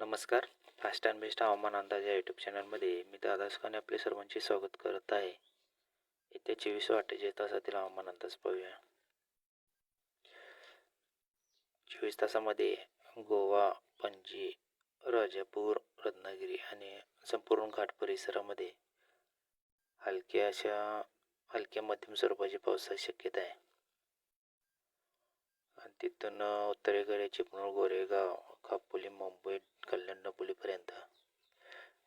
नमस्कार. Fast and best हवामान अंदाज या यूट्यूब चॅनलमध्ये मी दादास खाने आपले सर्वांचे स्वागत करत आहे. येत्या चोवीस अठ्ठेचाळीस तासातील हवामान अंदाज पाहूया. चोवीस तासामध्ये गोवा पणजी राजापूर रत्नागिरी आणि संपूर्ण घाट परिसरामध्ये हलक्या अशा हलक्या मध्यम स्वरूपाची पावसाची शक्यता आहे. आणि तिथून उत्तरेकडे चिपळूण गोरेगाव कापोली मुंबई कल्याण डोंबिवलीपर्यंत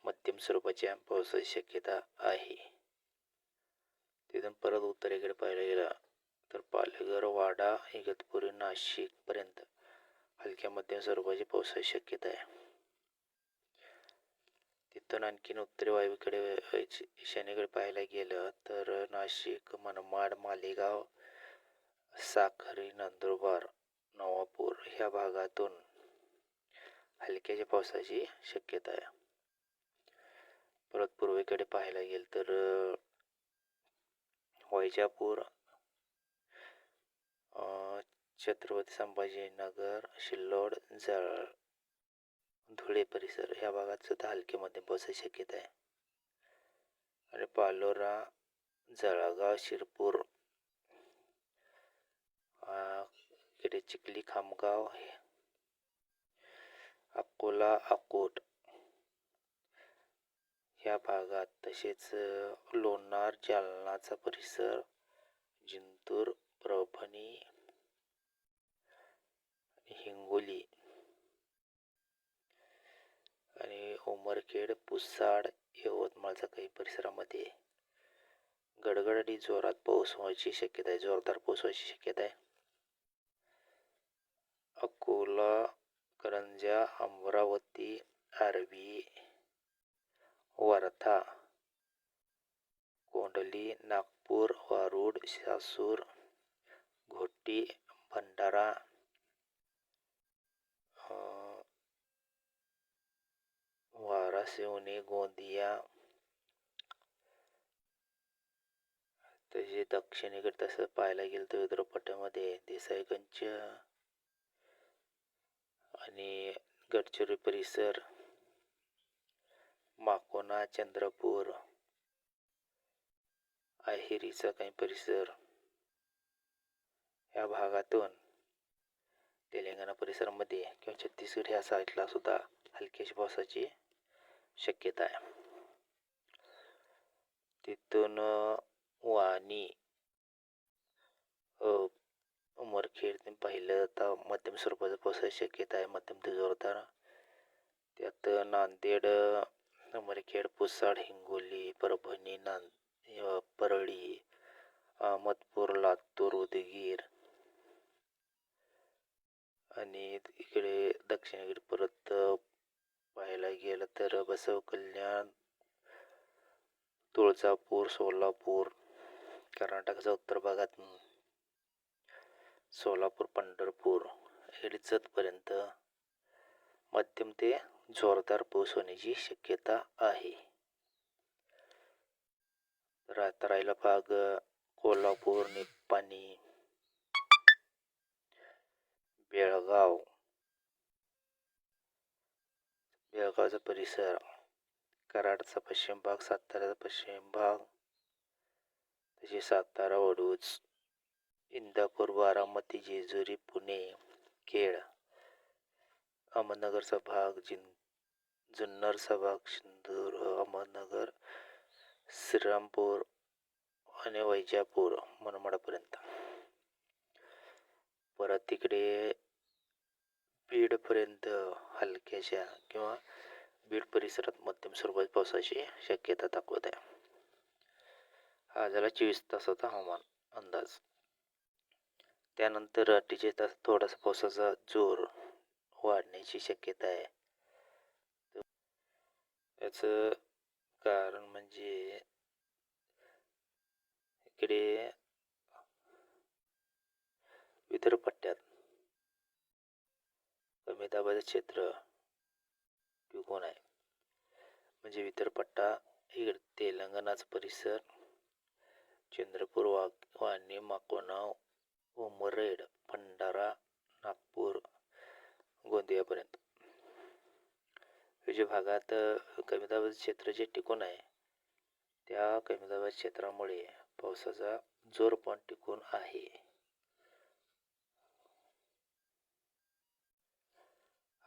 मध्यम स्वरूपाच्या पावसाची शक्यता आहे. तिथून परत उत्तरेकडे पाहायला गेलं तर पालघर वाडा इगतपुरी नाशिकपर्यंत हलक्या मध्यम स्वरूपाची पावसाची शक्यता आहे. तिथून आणखीन उत्तरी वायूकडे ईशान्येकडे पाहायला गेलं तर नाशिक मनमाड मालेगाव साखरी नंदुरबार नवापूर ह्या भागातून हलक्याच्या पावसाची शक्यता आहे. परत पूर्वेकडे पाहायला गेलं तर वैजापूर छत्रपती संभाजीनगर शिल्लोड जळ धुळे परिसर ह्या भागात सुद्धा हलके मध्यम पावसाची शक्यता आहे. आणि पालोरा जळगाव शिरपूर इकडे चिखली खामगाव अकोला अकोट. ह्या भागात तसेच लोणार जालनाचा परिसर जिंतूर परभणी हिंगोली. आणि उमरखेड पुसाड यवतमाळचा काही परिसरामध्ये गडगडाटी जोरात पाऊस व्हायची शक्यता आहे. जोरदार पाऊस व्हायची शक्यता आहे. अकोला करंजा अमरावती आर्वी वर्धा कोंडली नागपूर वारूड सासूर घोटी भंडारा वाराशिवनी गोंदिया तसे दक्षिणेकडे तसं पाहायला गेलं तर विदर्भपट्ट्यामध्ये देसाईगंज आणि गडचिरोली परिसर माकोना चंद्रपूर अहिरीचा काही परिसर या भागातून तेलंगणा परिसरामध्ये किंवा छत्तीसगड ह्या साईडला सुद्धा हलक्याशी पावसाची शक्यता आहे. तिथून वाणी उमरखेड पाहिलं तर मध्यम स्वरूपाचं पावसाची शक्यता आहे. मध्यम ते जोरदार. त्यात नांदेड उमरखेड पुसाड हिंगोली परभणी नांद परळी अहमदपूर लातूर उदगीर आणि इकडे दक्षिणेकडे परत पाहायला गेलं तर बसव कल्याण तुळजापूर सोलापूर कर्नाटकाच्या उत्तर भागात सोलापूर पंढरपूर इडचतपर्यंत मध्यम ते जोरदार पाऊस होण्याची शक्यता आहे. राहता राहिला भाग कोल्हापूर निपाणी बेळगाव. बेळगावचा परिसर कराडचा पश्चिम भाग साताऱ्याचा पश्चिम भाग तसे सातारा वडूज इंदापूर बारामती जेजुरी पुणे खेड अहमदनगरचा भाग जिन जुन्नरचा भाग सिंदूर अहमदनगर श्रीरामपूर आणि वैजापूर मनमाडापर्यंत. परत तिकडे बीडपर्यंत हलक्याशा किंवा बीड परिसरात मध्यम स्वरूपात पावसाची शक्यता दाखवत आहे. हा झाला चोवीस तासाचा हवामान अंदाज. त्यानंतर अठ्ठेचाळीस तास थोडासा पावसाचा जोर वाढण्याची शक्यता आहे. याचं कारण म्हणजे इकडे विदर्भपट्ट्यात कमी दाबाचं क्षेत्र टिकून आहे. म्हणजे विदर्भपट्टा इकडे तेलंगणाचा परिसर चंद्रपूर वा वाणी माकोणाव परेड भंडारा नागपूर गोंदियापर्यंत. जे भागात कमी दाबाचे क्षेत्र जे टिकून आहे त्या कमी दाबाच्या क्षेत्रामुळे पावसाचा जोर पण टिकून आहे.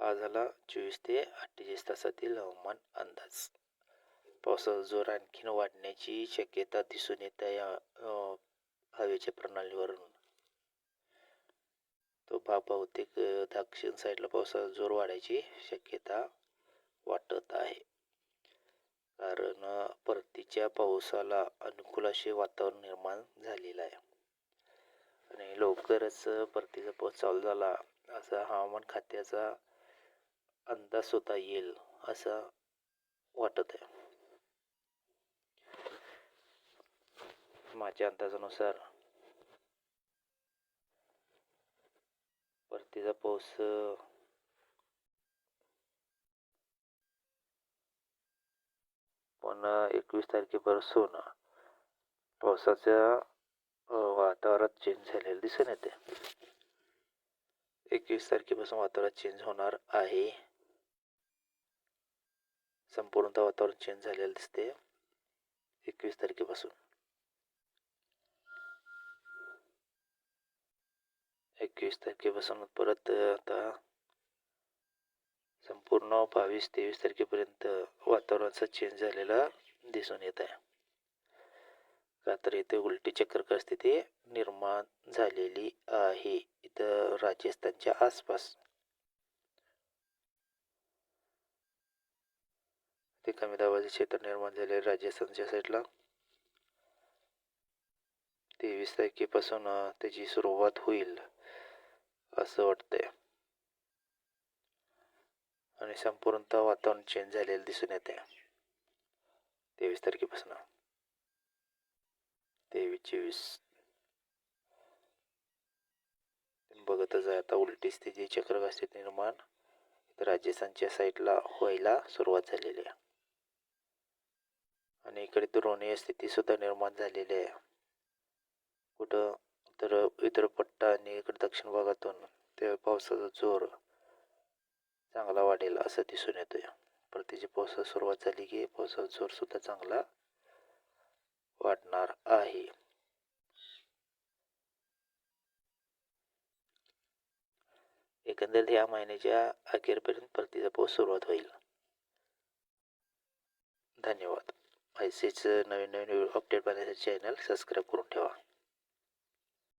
हा झाला चोवीस ते अठ्ठेचाळीस तासातील हवामान अंदाज. पावसाचा जोर आणखीन वाढण्याची शक्यता दिसून येत आहे हवेच्या प्रणालीवरून. तो बहुतेक दक्षिण साईडला पावसाचा जोर वाढायची शक्यता वाटत आहे. कारण परतीच्या पावसाला अनुकूल असे वातावरण निर्माण झालेलं आहे. आणि लवकरच परतीचा पाऊस चालू झाला असा हवामान खात्याचा अंदाज सुद्धा येईल असं वाटत आहे. माझ्या अंदाजानुसार परतीचा पाऊस पुन्हा एकवीस तारखेपासून पावसाच्या वातावरणात चेंज झालेलं दिसून येते एकवीस तारखेपासून वातावरण चेंज होणार आहे. संपूर्णतः वातावरण चेंज झालेलं दिसते एकवीस तारखेपासून. एकवीस तारखेपासून परत आता संपूर्ण बावीस तेवीस तारखेपर्यंत वातावरणाचा चेंज झालेला दिसून येत आहे का तर इथे उलटी चक्रकर स्थिती निर्माण झालेली आहे इथं राजस्थानच्या आसपास ते कमी दाबाचे क्षेत्र निर्माण झाले राजस्थानच्या साईडला तेवीस तारखेपासून त्याची सुरुवात होईल असं वाटतंय. आणि संपूर्णतः वातावरण चेंज झालेलं दिसून येते तेवीस तारखेपासून. तेवीस चोवीस बघतच आहे आता उलटी स्थिती चक्रवात निर्माण. राजस्थानच्या साईडला व्हायला सुरुवात झालेली आहे. आणि इकडे द्रोणीय स्थिती सुद्धा निर्माण झालेली आहे. कुठं तर इतर पट्टा आणि इकडे दक्षिण भागातून त्या पावसाचा जोर चांगला वाढेल असं दिसून येतोय. परतीची पावसाची सुरुवात झाली की पावसाचा जोरसुद्धा चांगला वाढणार आहे. एकंदरीत या महिन्याच्या अखेरपर्यंत परतीचा पाऊस सुरुवात होईल. धन्यवाद. असेच नवीन नवीन अपडेट पाहण्यासाठी चॅनल सबस्क्राईब करून ठेवा.